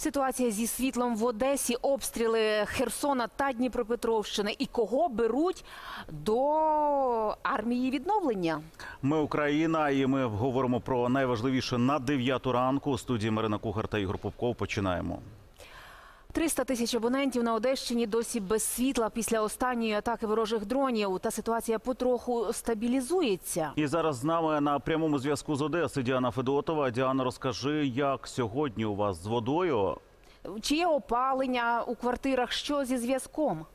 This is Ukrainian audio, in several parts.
Ситуація зі світлом в Одесі, обстріли Херсона та Дніпропетровщини. І кого беруть до армії відновлення? Ми Україна, і ми говоримо про найважливіше на 9 ранку. У студії Марина Кухар та Ігор Попков починаємо. 300 тисяч абонентів на Одещині досі без світла після останньої атаки ворожих дронів. Та ситуація потроху стабілізується. І зараз з нами на прямому зв'язку з Одеси Діана Федотова. Діана, розкажи, як сьогодні у вас з водою? Чи є опалення у квартирах? Що зі зв'язком?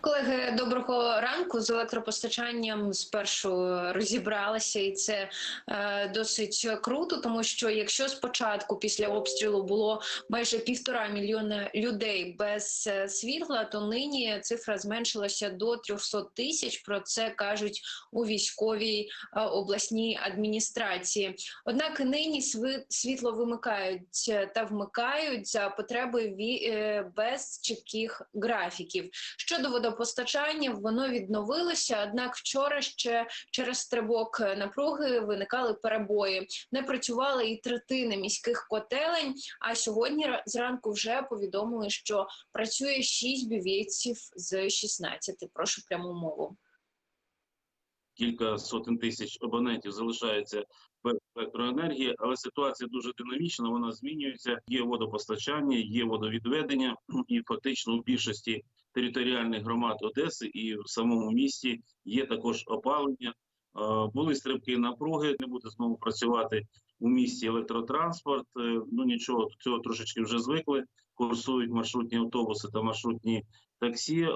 Колеги, доброго ранку з електропостачанням спершу розібралися, і це е, досить круто, тому що якщо спочатку після обстрілу було майже півтора мільйона людей без е, світла, то нині цифра зменшилася до 300 тисяч. Про це кажуть у військовій е, обласній адміністрації. Однак нині світло вимикають е, та вмикають за потреби ві- е, без чітких графіків. Щодо водопостачання, воно відновилося. Однак вчора ще через стрибок напруги виникали перебої. Не працювали і третини міських котелень. А сьогодні ра- зранку вже повідомили, що працює 6 бівійців з 16. Прошу пряму мову. кілька сотень тисяч абонентів залишаються без електроенергії, але ситуація дуже динамічна. Вона змінюється. Є водопостачання, є водовідведення, і фактично у більшості територіальних громад Одеси і в самому місті є також опалення. Е, Були стрибки напруги, не буде знову працювати у місті електротранспорт. Е, Ну нічого, до цього трошечки вже звикли. Курсують маршрутні автобуси та маршрутні таксі.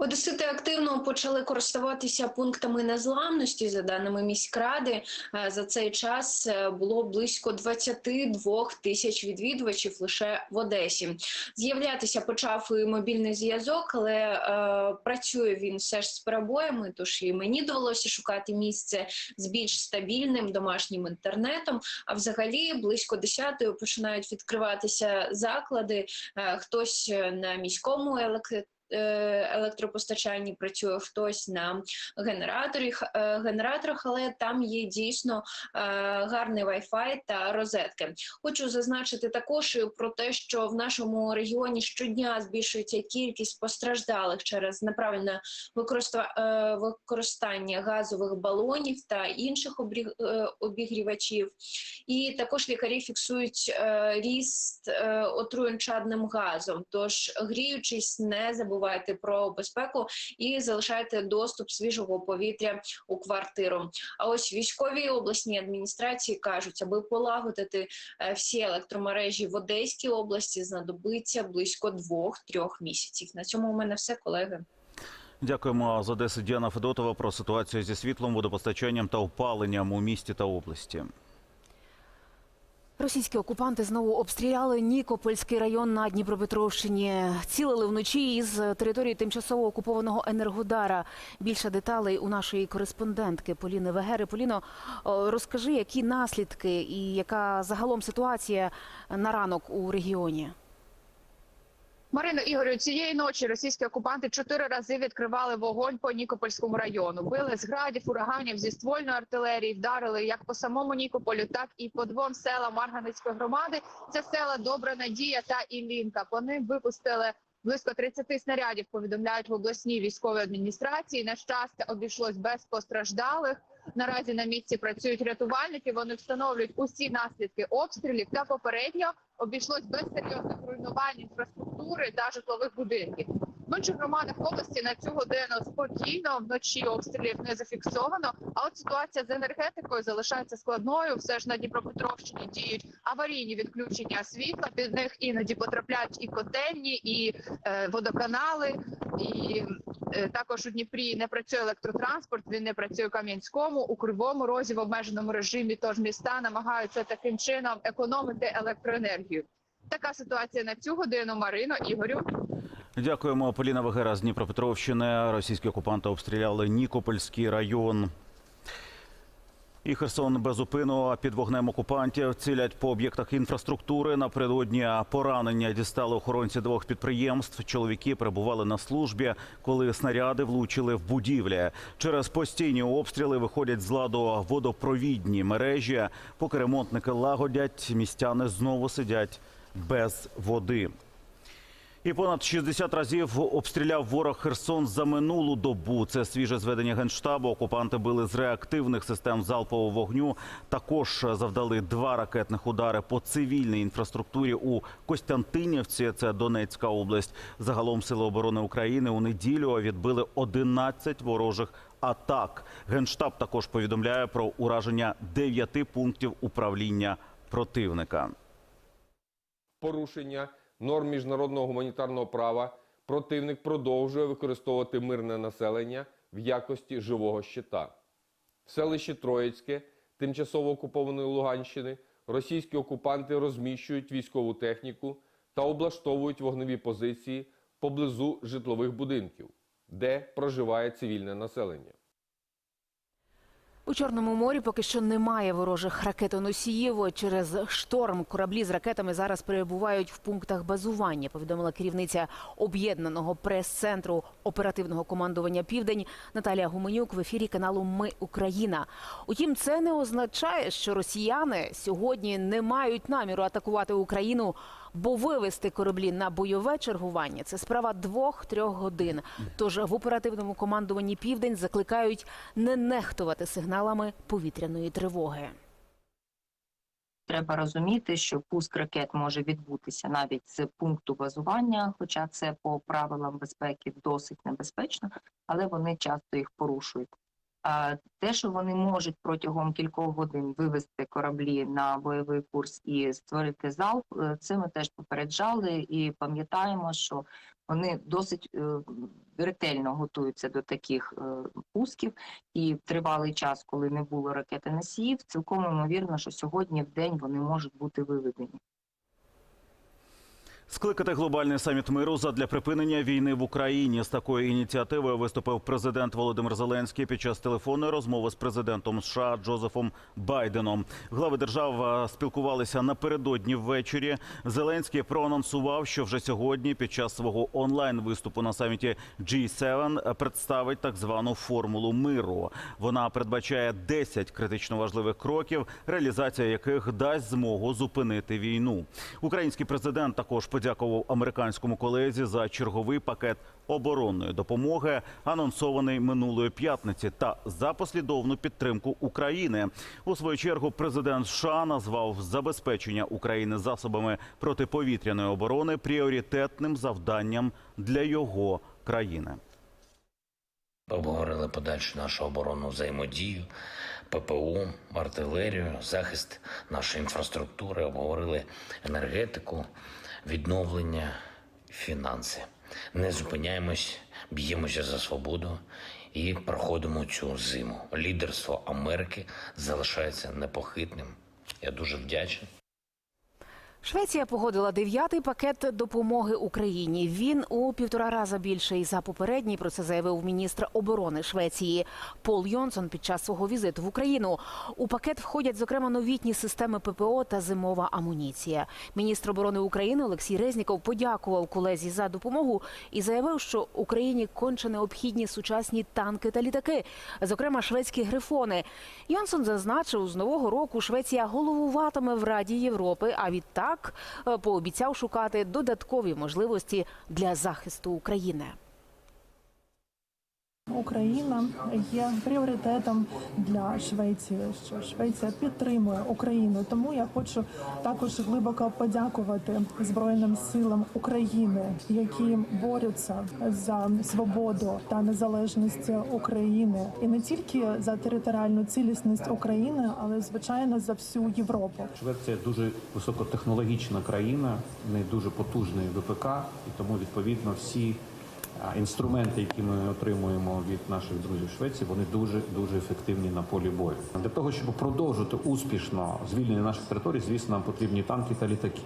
Одесити активно почали користуватися пунктами незламності. За даними міськради, Е, за цей час е, було близько 22 тисяч відвідувачів лише в Одесі. З'являтися почав і мобільний зв'язок, але е, працює він все ж з перебоями. Тож і мені довелося шукати місце з більш стабільним домашнім інтернетом. А взагалі близько 10 починають відкриватися заклади. Е, хтось е, на міському електро електропостачанні працює хтось на генераторах, е, генераторах, але там є дійсно е, гарний Wi-Fi та розетки. Хочу зазначити також про те, що в нашому регіоні щодня збільшується кількість постраждалих через неправильне використа- е, використання газових балонів та інших е, обігрівачів. І також лікарі фіксують е, ріст е, отруєнь чадним газом. Тож, гріючись, не забувайте про безпеку і залишайте доступ свіжого повітря у квартиру. А ось військові обласні адміністрації кажуть, аби полагодити е, всі електромережі в Одеській області, знадобиться близько двох-трьох місяців. На цьому у мене все, колеги. Дякуємо з Одеси Діана Федотова про ситуацію зі світлом, водопостачанням та опаленням у місті та області. Російські окупанти знову обстріляли Нікопольський район на Дніпропетровщині. Цілили вночі із території тимчасово окупованого Енергодара. Більше деталей у нашої кореспондентки Поліни Вегери. Поліно, розкажи, які наслідки і яка загалом ситуація на ранок у регіоні. Марино Ігорю, цієї ночі російські окупанти чотири рази відкривали вогонь по Нікопольському району. Били з градів, ураганів зі ствольної артилерії, вдарили як по самому Нікополю, так і по двом селам Марганецької громади. Це села Добра Надія та Іллінка. По ним випустили близько 30 снарядів. Повідомляють в обласній військовій адміністрації. На щастя, обійшлось без постраждалих. Наразі на місці працюють рятувальники. Вони встановлюють усі наслідки обстрілів та попередньо обійшлось без серйозних руйнувань інфраструктури та житлових будинків. В інших громадах області на цю годину спокійно вночі обстрілів не зафіксовано. А от ситуація з енергетикою залишається складною. Все ж на Дніпропетровщині діють аварійні відключення світла. Під них іноді потрапляють і котельні, і е, водоканали. І е, також у Дніпрі не працює електротранспорт. Він не працює у Кам'янському, у Кривому Розі в обмеженому режимі. Тож міста намагаються таким чином економити електроенергію. Така ситуація на цю годину. Марино Ігорю. Дякуємо, Поліна Вегера з Дніпропетровщини. Російські окупанти обстріляли Нікопольський район. І Херсон безупину під вогнем окупантів цілять по об'єктах інфраструктури. Напередодні поранення дістали охоронці двох підприємств. Чоловіки перебували на службі, коли снаряди влучили в будівлі. Через постійні обстріли виходять з ладу водопровідні мережі. Поки ремонтники лагодять, містяни знову сидять без води. І понад 60 разів обстріляв ворог Херсон за минулу добу. Це свіже зведення генштабу. Окупанти били з реактивних систем залпового вогню. Також завдали два ракетних удари по цивільній інфраструктурі у Костянтинівці. Це Донецька область. Загалом сили оборони України у неділю відбили 11 ворожих атак. Генштаб також повідомляє про ураження дев'яти пунктів управління противника. порушення норм міжнародного гуманітарного права противник продовжує використовувати мирне населення в якості живого щита. В селищі Троїцьке, тимчасово окупованої Луганщини, російські окупанти розміщують військову техніку та облаштовують вогневі позиції поблизу житлових будинків, де проживає цивільне населення. У Чорному морі поки що немає ворожих ракетоносіїв. Через шторм кораблі з ракетами зараз перебувають в пунктах базування. Повідомила керівниця об'єднаного прес-центру оперативного командування Південь Наталія Гуменюк в ефірі каналу Ми Україна. Утім, це не означає, що росіяни сьогодні не мають наміру атакувати Україну, бо вивести кораблі на бойове чергування це справа двох-трьох годин. Тож в оперативному командуванні Південь закликають не нехтувати сигналами повітряної тривоги. Треба розуміти, що пуск ракет може відбутися навіть з пункту базування, хоча це по правилам безпеки досить небезпечно, але вони часто їх порушують. Те, що вони можуть протягом кількох годин вивести кораблі на бойовий курс і створити залп, е, це ми теж попереджали і пам'ятаємо, що вони досить е, ретельно готуються до таких е, пусків. І тривалий час, коли не було ракети носіїв, цілком ймовірно, що сьогодні в день вони можуть бути виведені. Скликати глобальний саміт миру задля припинення війни в Україні з такою ініціативою виступив президент Володимир Зеленський під час телефонної розмови з президентом США Джозефом Байденом. Глави держав е, спілкувалися напередодні ввечері. Зеленський проанонсував, що вже сьогодні, під час свого онлайн виступу на саміті G7, представить так звану формулу миру. Вона передбачає 10 критично важливих кроків, реалізація яких дасть змогу зупинити війну. Український президент також подякував американському колезі за черговий пакет оборонної допомоги, анонсований минулої п'ятниці, та за послідовну підтримку України. У свою чергу президент США назвав забезпечення України засобами протиповітряної оборони пріоритетним завданням для його країни. Обговорили подальшу нашу оборонну взаємодію, ППО, артилерію, захист нашої інфраструктури, обговорили енергетику, відновлення, фінанси. Не зупиняємось, б'ємося за свободу і проходимо цю зиму. Лідерство Америки залишається непохитним. Я дуже вдячний. Швеція погодила дев'ятий пакет допомоги Україні. Він у півтора рази більший за попередній. Про це заявив міністр оборони Швеції Пол Йонсон під час свого візиту в Україну. У пакет входять зокрема новітні системи ППО та зимова амуніція. Міністр оборони України Олексій Резніков подякував колезі за допомогу і заявив, що Україні конче необхідні сучасні танки та літаки, зокрема шведські грифони. Йонсон зазначив, з нового року Швеція головуватиме в Раді Європи, а відтак е, пообіцяв шукати додаткові можливості для захисту України. Україна є пріоритетом для Швеції. Що Швеція підтримує Україну. Тому я хочу також глибоко подякувати Збройним силам України, які борються за свободу та незалежність України, і не тільки за територіальну цілісність України, але звичайно за всю Європу. Швеція дуже високотехнологічна країна, не дуже потужний ВПК, і тому відповідно всі інструменти, які ми отримуємо від наших друзів Швеції, вони дуже дуже ефективні на полі бою. Для того щоб продовжити успішно звільнення наших територій, звісно, нам потрібні танки та літаки.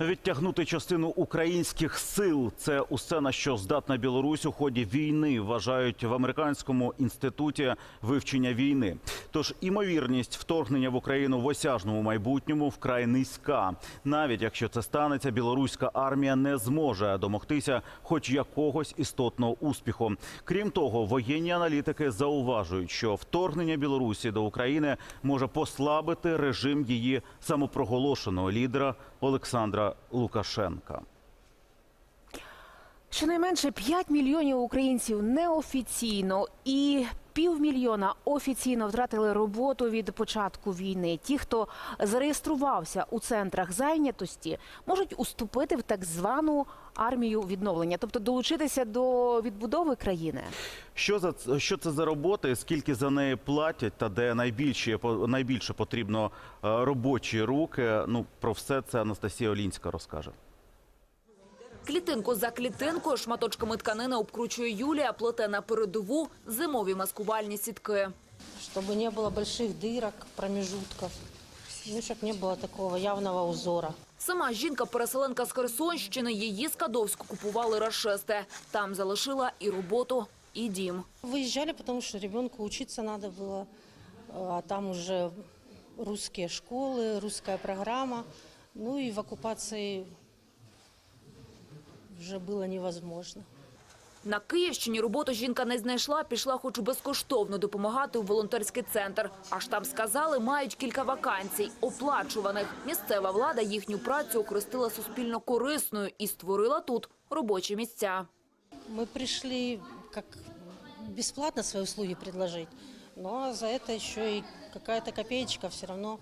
Відтягнути частину українських сил це усе на що здатна Білорусь у ході війни, вважають в американському інституті вивчення війни. Тож імовірність вторгнення в Україну в осяжному майбутньому вкрай низька. Навіть якщо це станеться, білоруська армія не зможе домогтися хоч якогось істотного успіху. Крім того, воєнні аналітики зауважують, що вторгнення Білорусі до України може послабити режим її самопроголошеного лідера Олександра Лукашенка. Щонайменше 5 мільйонів українців неофіційно і півмільйона офіційно втратили роботу від початку війни. Ті, хто зареєструвався у центрах зайнятості, можуть уступити в так звану армію відновлення, тобто долучитися до відбудови країни. Що за що це за роботи? Скільки за неї платять, та де найбільше найбільше потрібно е, робочі руки? Ну про все це Анастасія Олінська розкаже. Клітинку за клітинкою шматочками тканини обкручує Юлія, плете на передову зимові маскувальні сітки. чтобы не было больших дырок, промежутков. Ну, чтобы не было такого явного узора. Сама жінка-переселенка з Херсонщини, її з Кадовську купували рашисти. Там залишила і роботу, і дім. Выезжали, потому что ребенку учиться надо было, а там уже русские школы, русская программа. Ну и в оккупации уже было невозможно. На Київщині роботу жінка не знайшла, пішла хоч безкоштовно допомагати у волонтерський центр. Аж там сказали, мають кілька вакансій, оплачуваних. Місцева влада їхню працю охрестила суспільно корисною і створила тут робочі місця. Мы пришли как бесплатно свои услуги предложить, но за это еще и какая-то копеечка все равно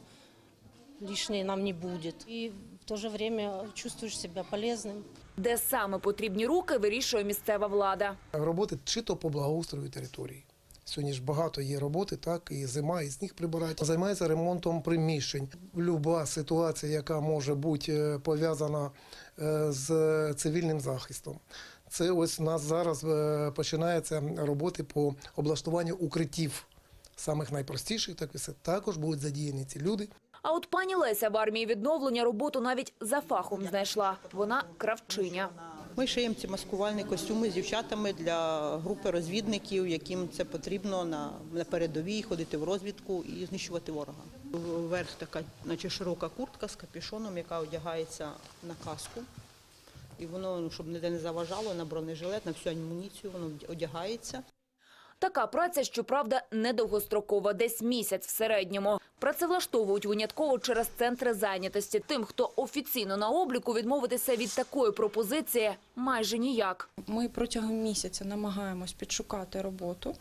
лишней нам не будет. И в то же время чувствуешь себя полезным. Де саме потрібні руки, вирішує місцева влада. роботи чи то по благоустрою території. Сьогодні ж багато є роботи, так і зима, і сніг прибирати. Займається ремонтом приміщень. Люба ситуація, яка може бути е, пов'язана е, з цивільним захистом. Це ось у нас зараз е, починаються роботи по облаштуванню укриттів. Самих найпростіших, так і все також будуть задіяні ці люди. А от пані Леся в армії відновлення роботу навіть за фахом знайшла. Вона кравчиня. Ми шиємо ці маскувальні костюми з дівчатами для групи розвідників, яким це потрібно на, на передовій ходити в розвідку і знищувати ворога. Вверх така, наче широка куртка з капюшоном, яка одягається на каску. І воно, ну, щоб ніде не заважало, на бронежилет, на всю амуніцію воно одягається. Така праця, щоправда, недовгострокова, десь місяць в середньому. Працевлаштовують винятково через центри зайнятості. Тим, хто офіційно на обліку, відмовитися від такої пропозиції майже ніяк. Ми протягом місяця намагаємось підшукати роботу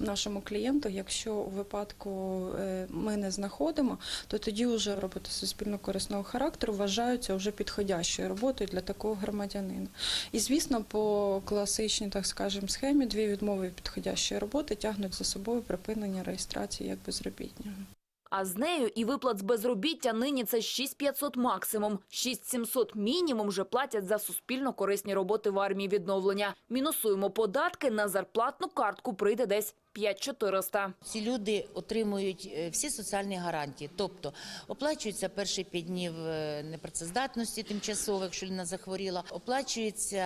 нашому клієнту. Якщо у випадку е, ми не знаходимо, то тоді вже роботи суспільно-корисного характеру вважаються вже підходящою роботою для такого громадянина. І звісно, по класичній, так скажемо, схемі дві відмови підходящої роботи тягнуть за собою припинення реєстрації як безробітнього. А з нею і виплат з безробіття нині це 6500 максимум. 6700 мінімум вже платять за суспільно корисні роботи в армії відновлення. Мінусуємо податки, на зарплатну картку прийде десь 5400. Ці люди отримують е, всі соціальні гарантії, тобто оплачується перші п'ять днів е, непрацездатності тимчасово, якщо людина захворіла, оплачується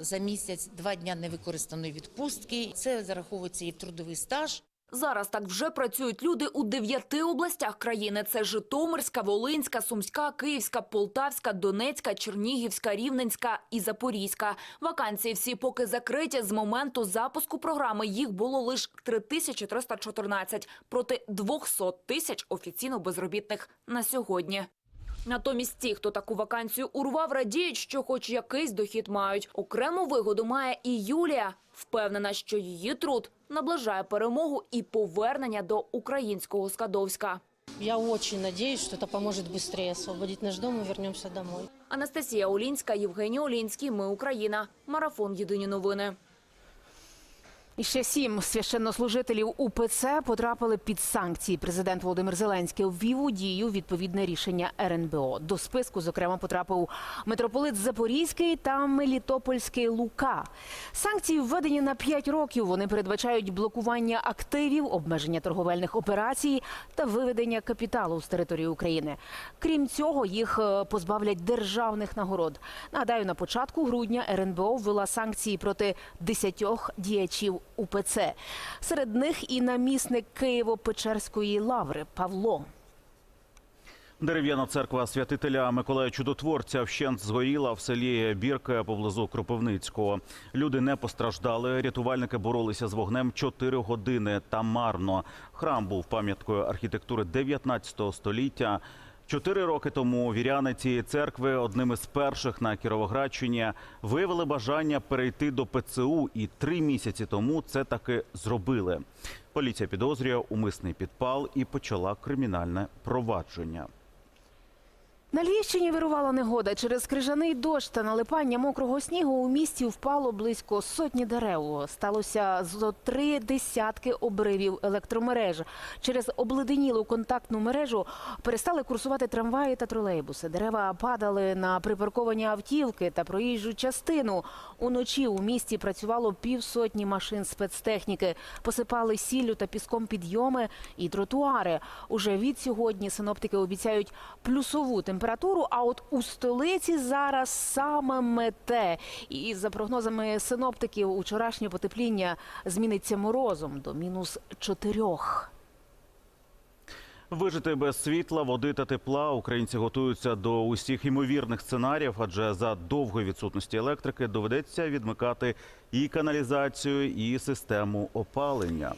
за місяць два дня невикористаної відпустки. Це зараховується і в трудовий стаж. Зараз так вже працюють люди у дев'яти областях країни. Це Житомирська, Волинська, Сумська, Київська, Полтавська, Донецька, Чернігівська, Рівненська і Запорізька. Вакансії всі поки закриті. З моменту запуску програми їх було лише 3314 проти 200 тисяч офіційно безробітних на сьогодні. Натомість ті, хто таку вакансію урвав, радіють, що хоч якийсь дохід мають. Окрему вигоду має і Юлія. Впевнена, що її труд наближає перемогу і повернення до українського Скадовська. Я очень надеюсь, что это поможет быстрее освободить наш дом и вернемся домой. Анастасія Олінська, Євгеній Олінський. Ми Україна. Марафон. Єдині новини. Ще сім священнослужителів УПЦ потрапили під санкції. Президент Володимир Зеленський ввів у дію відповідне рішення РНБО. До списку, зокрема, потрапив митрополит Запорізький та Мелітопольський Лука. Санкції введені на 5 років. Вони передбачають блокування активів, обмеження торговельних операцій та виведення капіталу з території України. Крім цього, їх е, позбавлять державних нагород. Нагадаю, на початку грудня РНБО ввела санкції проти 10 діячів УПЦ. Серед них і намісник Києво-Печерської лаври Павло. Дерев'яна церква святителя Миколая Чудотворця вщент згоріла в селі Бірка поблизу Кропивницького. Люди не постраждали. Рятувальники боролися з вогнем 4 години та марно. Храм був пам'яткою архітектури 19 століття. Чотири роки тому віряни цієї церкви одним із перших на Кіровоградщині виявили бажання перейти до ПЦУ, і три місяці тому це таки зробили. Поліція підозрює умисний підпал і почала кримінальне провадження. На Львівщині вирувала негода. Через крижаний дощ та налипання мокрого снігу у місті впало близько сотні дерев. Сталося зо три десятки обривів електромереж. Через обледенілу контактну мережу перестали курсувати трамваї та тролейбуси. Дерева падали на припарковані автівки та проїжджу частину. Уночі у місті працювало півсотні машин спецтехніки. Посипали сіллю та піском підйоми і тротуари. Уже від сьогодні синоптики обіцяють плюсову температуру. А от у столиці зараз саме мете. І за прогнозами синоптиків, учорашнє потепління зміниться морозом до мінус чотирьох. Вижити без світла, води та тепла українці готуються до усіх ймовірних сценаріїв, адже за довгої відсутності електрики доведеться відмикати і каналізацію, і систему опалення.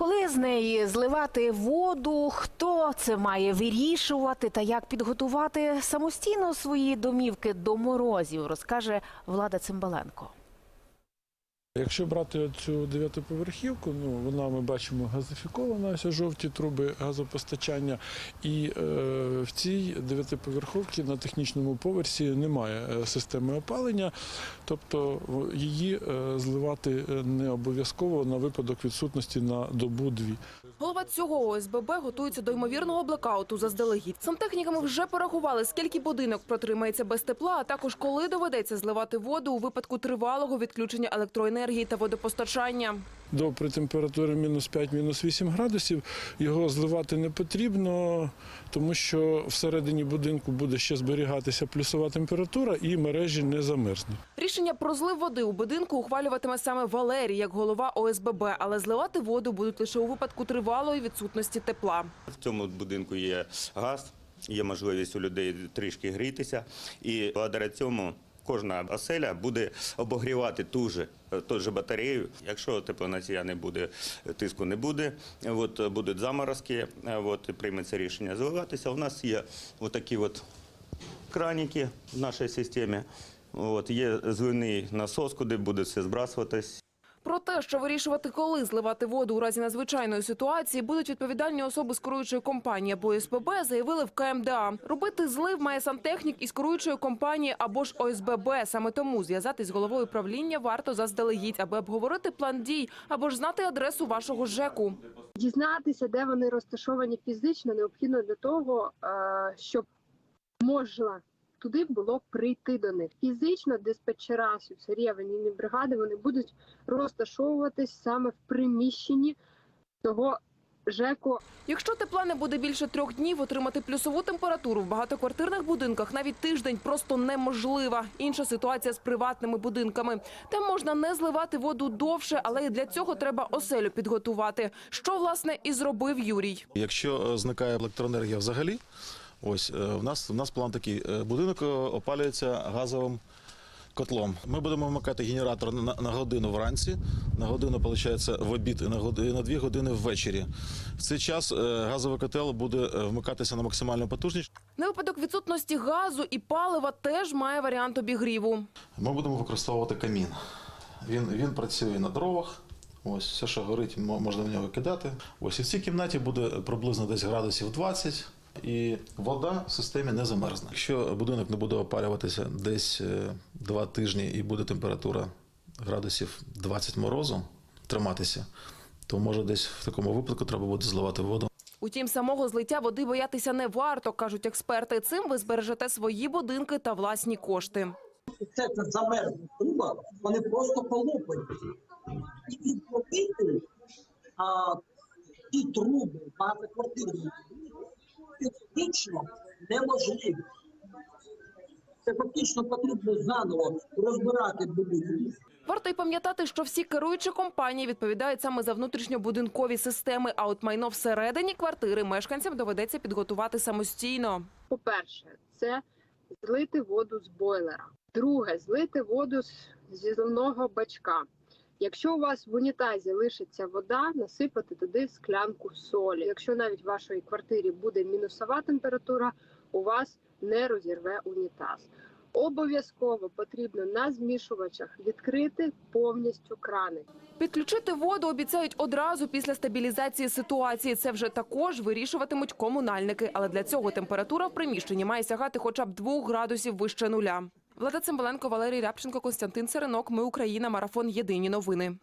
Коли з неї зливати воду, хто це має вирішувати та як підготувати самостійно свої домівки до морозів, розкаже Влада Цимбаленко. Якщо брати цю дев'ятиповерхівку, ну вона ми бачимо газифікована, ось жовті труби газопостачання, і е, в цій дев'ятиповерховці на технічному поверсі немає е, системи опалення, тобто її е, зливати е, не обов'язково на випадок відсутності на добу-дві. Голова цього ОСББ готується до ймовірного блекауту заздалегідь. Сантехніками вже порахували, скільки будинок протримається без тепла, а також коли доведеться зливати воду у випадку тривалого відключення електроенергії та водопостачання. До при температурі мінус 5, мінус 8 градусів його зливати не потрібно, тому що всередині будинку буде ще зберігатися плюсова температура і мережі не замерзнуть. Рішення про злив води у будинку ухвалюватиме саме Валерій, як голова ОСББ, але зливати воду будуть лише у випадку тривалої відсутності тепла. В цьому будинку є газ, є можливість у людей трішки грітися, і благодаря цьому кожна оселя буде обогрівати ту же, ту же батарею. Якщо теплоносія не буде, тиску не буде, от, будуть заморозки, от, прийметься рішення заливатися. У нас є отакі от краніки в нашій системі. От, є зливний насос, куди буде все збрасуватись. Про те, що вирішувати, коли зливати воду у разі надзвичайної ситуації, будуть відповідальні особи з керуючої компанії або СПБ, заявили в КМДА. Робити злив має сантехнік із керуючої компанії або ж ОСББ. Саме тому зв'язатись з головою правління варто заздалегідь, аби обговорити план дій або ж знати адресу вашого ЖЕКу. Дізнатися, де вони розташовані фізично, необхідно для того, е, щоб можна туди було прийти до них. Фізично диспетчера СЮСРІ, бригади вони будуть розташовуватись саме в приміщенні того ЖЕКу. Якщо тепла не буде більше трьох днів, отримати плюсову температуру в багатоквартирних будинках навіть тиждень просто неможлива. Інша ситуація з приватними будинками. Там можна не зливати воду довше, але і для цього треба оселю підготувати. Що власне і зробив Юрій. Якщо е, зникає електроенергія взагалі, ось е, в нас в нас план такий: е, будинок е, опалюється газовим котлом. Ми будемо вмикати генератор на, на годину вранці, на годину виходить, в обід і на годину і на дві години ввечері. В цей час газовий котел буде вмикатися на максимальну потужність. На випадок відсутності газу і палива теж має варіант обігріву. Ми будемо використовувати камін. Він, він працює на дровах. Ось все, що горить, мо- можна в нього кидати. Ось і в цій кімнаті буде приблизно десь градусів 20, і вода в системі не замерзне. Якщо будинок не буде опалюватися десь е, два тижні і буде температура градусів 20 морозу, триматися. То може десь в такому випадку треба буде зливати воду. Утім, самого злиття води боятися не варто, кажуть експерти. Цим ви збережете свої будинки та власні кошти. Це це труба, вони просто полопають. І а, ті труби багатоквартирні це фактично неможливо. Це фактично потрібно заново розбирати будинки. Варто й пам'ятати, що всі керуючі компанії відповідають саме за внутрішньобудинкові системи. А от майно всередині квартири мешканцям доведеться підготувати самостійно. По-перше, це злити воду з бойлера. Друге, злити воду з- зі зливного бачка. Якщо у вас в унітазі лишиться вода, насипати туди склянку солі. Якщо навіть в вашій квартирі буде мінусова температура, у вас не розірве унітаз. Обов'язково потрібно на змішувачах відкрити повністю крани. Підключити воду обіцяють одразу після стабілізації ситуації. Це вже також вирішуватимуть комунальники. Але для цього температура в приміщенні має сягати хоча б 2 градусів вище нуля. Влада Цимбаленко, Валерій Рябченко, Константин Церенок. Ми Україна. Марафон. Єдині новини.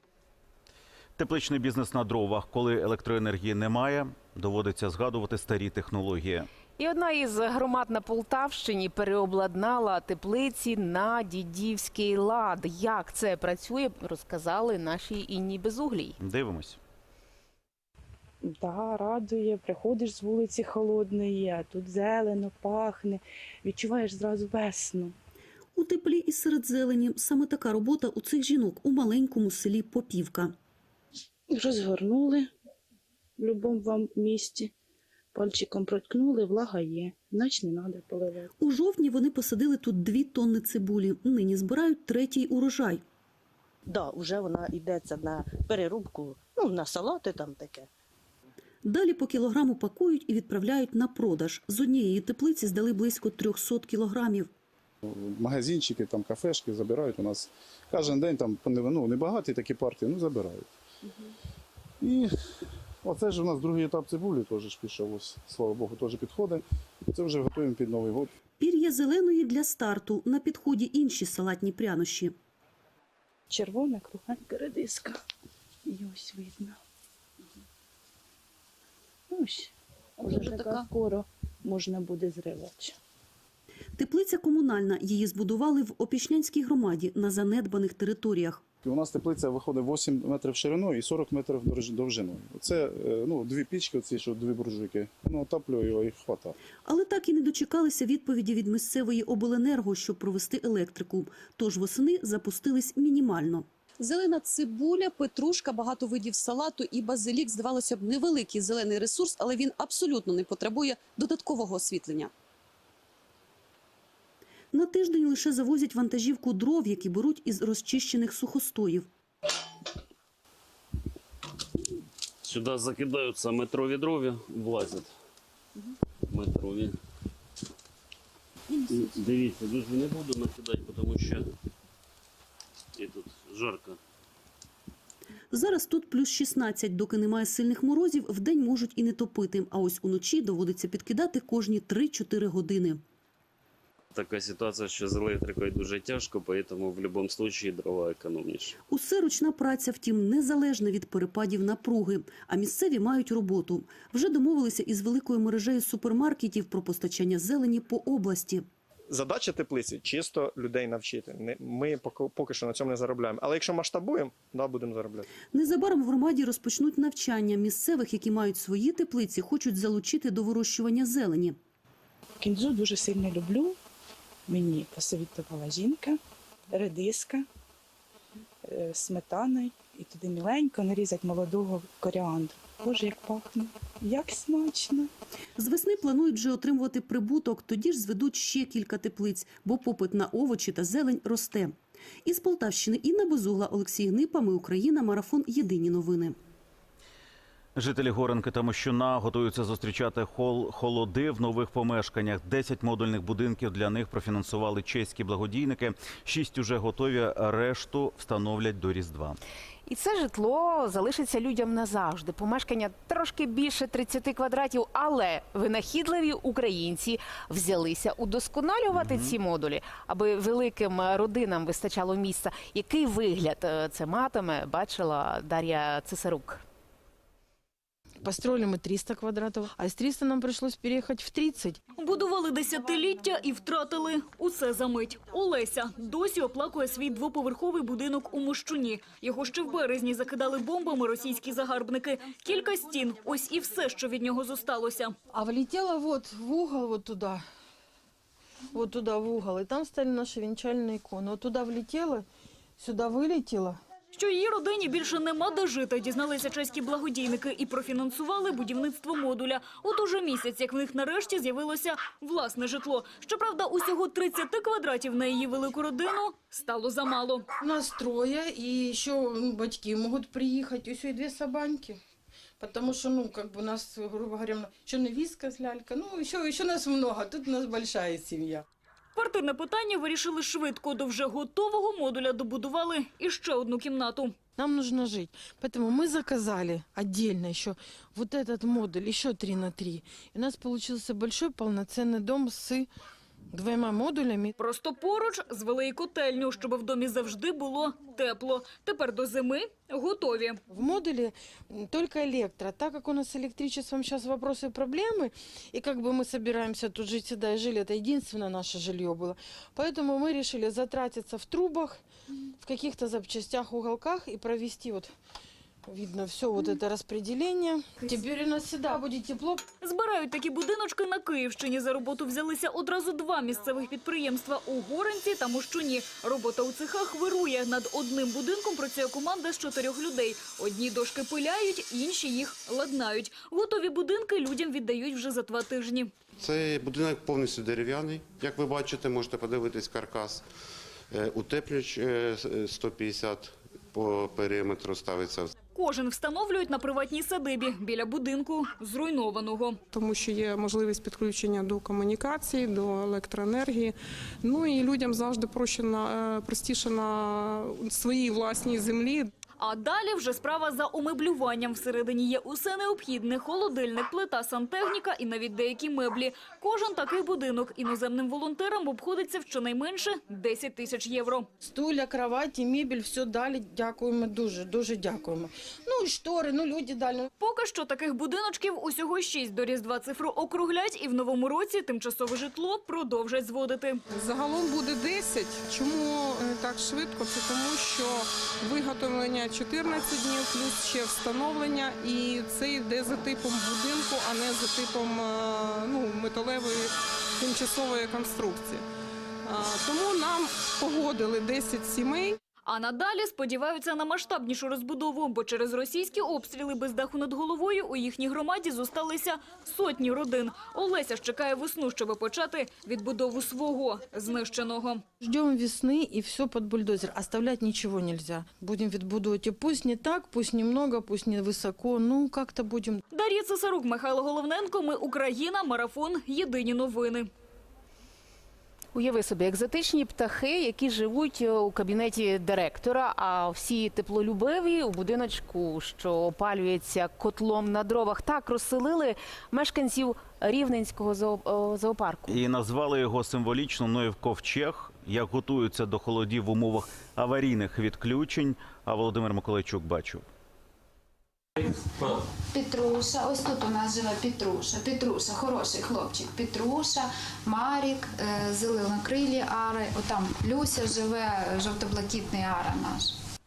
Тепличний бізнес на дровах. Коли електроенергії немає, доводиться згадувати старі технології. І одна із громад на Полтавщині переобладнала теплиці на дідівський лад. Як це працює, розказали нашій Інні Безуглій. Дивимось. Да, радує, приходиш з вулиці холодної, а тут зелено, пахне, відчуваєш зразу весну. У теплі і серед зелені саме така робота у цих жінок у маленькому селі Попівка. Розгорнули в будь-якому вам місці, пальчиком проткнули, влага є, значить не треба поливати. У жовтні вони посадили тут дві тонни цибулі. Нині збирають третій урожай. Да, вже вона йдеться на перерубку, ну, на салати там таке. Далі по кілограму пакують і відправляють на продаж. З однієї теплиці здали близько 300 кілограмів. Магазинчики, там кафешки забирають у нас кожен день там ну, небагаті такі партії, ну забирають. І оце ж у нас другий етап цибулі теж пішов, ось, слава Богу, теж підходить. Це вже готуємо під Новий год. Пір'я зеленої для старту. На підході інші салатні прянощі. Червона кругленька редиска. І ось видно. Ось, вже вже така така? скоро можна буде зривати. Теплиця комунальна. Її збудували в Опішнянській громаді на занедбаних територіях. У нас теплиця виходить 8 метрів шириною і 40 метрів довжиною. Це е, ну, дві пічки, оці, що дві буржуйки. Воно отаплює його і хватає. Але так і не дочекалися відповіді від місцевої обленерго, щоб провести електрику. Тож восени запустились мінімально. Зелена цибуля, петрушка, багато видів салату і базилік. Здавалося б, невеликий зелений ресурс, але він абсолютно не потребує додаткового освітлення. На тиждень лише завозять вантажівку дров, які беруть із розчищених сухостоїв. Сюда закидаются метрові дрові, влазять. Метрові. Дивіться, дуже не буду накидати, тому що і тут жарко. Зараз тут плюс 16, доки немає сильних морозів, вдень можуть і не топити. А ось уночі доводиться підкидати кожні 3-4 години. Така ситуація, що з електрикою дуже тяжко, тому в будь-якому випадку дрова економніше. Усе ручна праця, втім, незалежна від перепадів напруги. А місцеві мають роботу. Вже домовилися із великою мережею супермаркетів про постачання зелені по області. Задача теплиці чисто людей навчити. Ми поки, поки що на цьому не заробляємо. Але якщо масштабуємо, да, будемо заробляти. Незабаром в громаді розпочнуть навчання. Місцевих, які мають свої теплиці, хочуть залучити до вирощування зелені. Кінзу дуже сильно люблю. Мені посовітувала жінка, редиска, е, сметаною і туди міленько нарізати молодого коріандру. Боже, як пахне, як смачно. З весни планують вже отримувати прибуток, тоді ж зведуть ще кілька теплиць, бо попит на овочі та зелень росте. Із Полтавщини Інна Безугла, Олексій Гнипа, Ми Україна, Марафон. Єдині новини. Жителі Горенки та Мощуна готуються зустрічати хол холоди в нових помешканнях. Десять модульних будинків для них профінансували чеські благодійники. Шість уже готові, решту встановлять до Різдва. І це житло залишиться людям назавжди. Помешкання трошки більше 30 квадратів, але винахідливі українці взялися удосконалювати ці модулі, аби великим родинам вистачало місця. Який вигляд е, це матиме, бачила Дар'я Цесарук. Построили мы 300 квадратов, а из 300 нам пришлось переехать в 30. Будували десятиліття і втратили усе за мить. Олеся досі оплакує свій двоповерховий будинок у Мощуні. Його ще в березні закидали бомбами російські загарбники. Кілька стін – ось і все, що від нього зосталося. А влетела вот в угол, вот туда. Вот туда в угол. И там стали наши венчальные иконы. Вот туда влетела, сюда вылетела. Що її родині більше нема де жити, дізналися чеські благодійники і профінансували будівництво модуля. От уже місяць, як в них нарешті з'явилося власне житло. Щоправда, усього 30 квадратів на її велику родину стало замало. Нас трое, и еще ну, батьки могут приехать, еще и две собаньки. Потому что, ну, как бы у нас, грубо говоря, еще невестка с лялька, ну, еще, еще нас много, тут у нас большая семья. Квартирне питання вирішили швидко. До вже готового модуля добудували іще одну кімнату. Нам нужно жить. Поэтому мы заказали отдельно еще вот этот модуль, еще 3 на 3. И у нас получился большой полноценный дом с двумя модулями. Просто поруч звели і котельню, щоб в домі завжди було тепло. Тепер до зими готові. В модуле м, только электро. Так как у нас с электричеством сейчас вопросы и проблемы, и как бы мы собираемся тут жить всегда и жили, это единственное наше жилье было. Поэтому мы решили затратиться в трубах, в каких-то запчастях, уголках и провести вот Видно все вот это распределение. Теперь у нас всегда будет тепло. Збирають такі будиночки на Київщині. За роботу взялися одразу два місцевих підприємства у Горенці та Мощуні. Робота у цехах вирує. Над одним будинком працює команда з чотирьох людей. Одні дошки пиляють, інші їх ладнають. Готові будинки людям віддають вже за два тижні. Цей будинок повністю дерев'яний. Як ви бачите, можете подивитись каркас. Е, Утеплювач е, 150 по периметру ставиться. Кожен встановлюють на приватній садибі біля будинку зруйнованого. тому що є можливість підключення до комунікації, до електроенергії. Ну і людям завжди проще на е, простіше на своїй власній землі. А далі вже справа за умеблюванням. Всередині є усе необхідне – холодильник, плита, сантехніка і навіть деякі меблі. Кожен такий будинок іноземним волонтерам обходиться в щонайменше 10 тисяч євро. Стуля, кроваті, мебель, все дали. Дякуємо дуже, дуже дякуємо. Ну і штори, ну люди дали. Поки що таких будиночків усього 6. До Різдва цифру округлять і в новому році тимчасове житло продовжать зводити. Загалом буде 10. Чому е, так швидко? Це тому, що виготовлення 14 днів, плюс ще встановлення, і це йде за типом будинку, а не за типом е, ну, металевої тимчасової конструкції. Тому нам погодили 10 сімей. А надалі сподіваються на масштабнішу розбудову, бо через російські обстріли без даху над головою у їхній громаді зосталися сотні родин. Олеся ж чекає весну, щоб почати відбудову свого знищеного. Ждем весны и все под бульдозер. Оставлять ничего нельзя. Будем відбудовувати. Пусть не так, пусть немного, пусть не высоко. Ну, как-то будем. Дар'я Цесарук, Михайло Головненко. Ми Україна. Марафон. Єдині новини. Уяви собі екзотичні птахи, які живуть е, у кабінеті директора, а всі теплолюбиві у будиночку, що опалюється котлом на дровах. Так розселили мешканців рівненського зоо- зоопарку. І назвали його символічно Ноєв ковчег. Як готуються до холодів в умовах аварійних відключень. А Володимир Миколайчук бачив. Петруша, ось тут у нас живе Петруша. Петруша, хороший хлопчик. Петруша, Марік, е, зеленокрилі ари. Отам Люся живе, жовто-блакитний ара наш.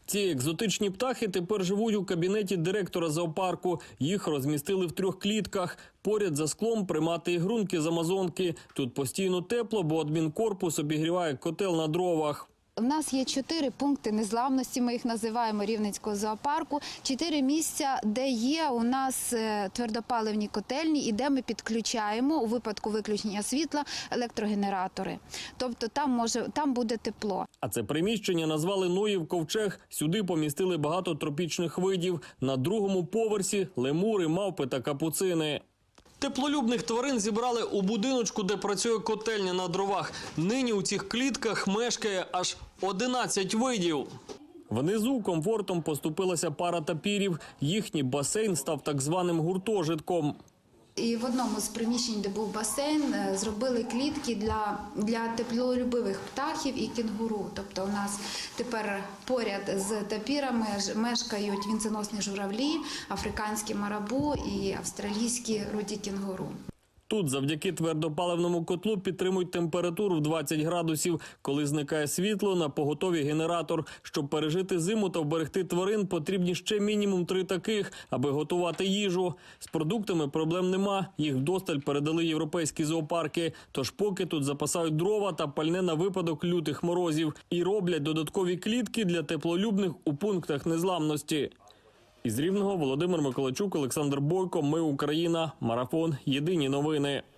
Ці екзотичні птахи тепер живуть у кабінеті директора зоопарку. Їх розмістили в трьох клітках. Поряд за склом примати ігрунки з Амазонки. Тут постійно тепло, бо адмінкорпус обігріває котел на дровах. В нас є чотири пункти незламності. Ми їх називаємо Рівненського зоопарку. Чотири місця, де є у нас е, твердопаливні котельні, і де ми підключаємо у випадку виключення світла електрогенератори. Тобто там може там буде тепло. А це приміщення назвали Ноїв ковчег. Сюди помістили багато тропічних видів. На другому поверсі лемури, мавпи та капуцини. Теплолюбних тварин зібрали у будиночку, де працює котельня на дровах. Нині у цих клітках мешкає аж 11 видів. Внизу комфортом поступилася пара тапірів. Їхній басейн став так званим гуртожитком. І в одному з приміщень, де був басейн, е, зробили клітки для, для теплолюбивих птахів і кінгуру. Тобто у нас тепер поряд з тапірами мешкають вінценосні журавлі, африканські марабу і австралійські руді кінгуру. Тут завдяки твердопаливному котлу підтримують температуру в 20 градусів. Коли зникає світло, на поготові генератор. Щоб пережити зиму та вберегти тварин, потрібні ще мінімум три таких, аби готувати їжу. З продуктами проблем нема. Їх вдосталь передали європейські зоопарки. Тож поки тут запасають дрова та пальне на випадок лютих морозів і роблять додаткові клітки для теплолюбних у пунктах незламності. Із Рівного Володимир Миколачук, Олександр Бойко. Ми Україна. Марафон. Єдині новини.